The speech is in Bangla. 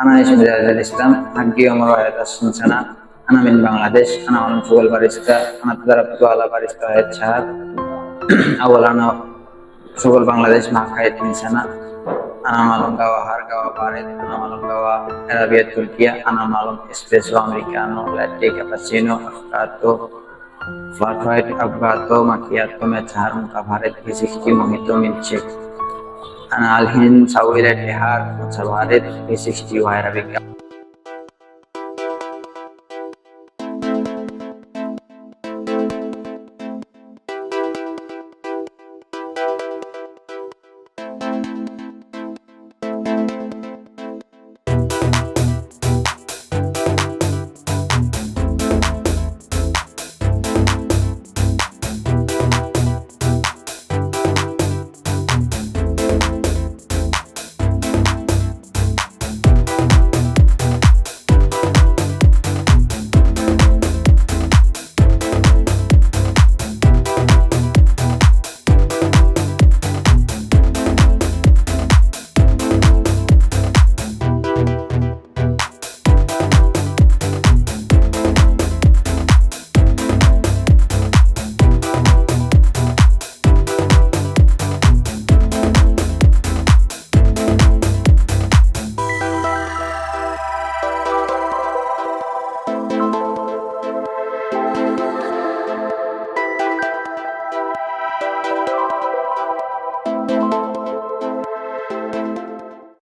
আনা ইসমিল আজাদ ইসলাম হাগ্গি অমর ওয়াহেদ আসসানা আনা মিন বাংলাদেশ আনা আলম সুগল বারিস্তা আনা তাদারাবতু আলা বারিস্তা ওয়াহেদ শাহাদ আউয়াল আনা সুগল বাংলাদেশ মাহাকায়েত ইনসানা আনা মালুম গাওয়া হার গাওয়া বারেদ আনা মালুম গাওয়া আরাবিয়া তুর্কিয়া আনা মালুম espresso americano latte cappuccino affogato flat white affogato macchiato মেচাহারম কাভারেত ফিজিক্সটি মোহিত মিনচেক and Al-Hind Sawir and Lehar, Mutsavadid, 360 Arabic.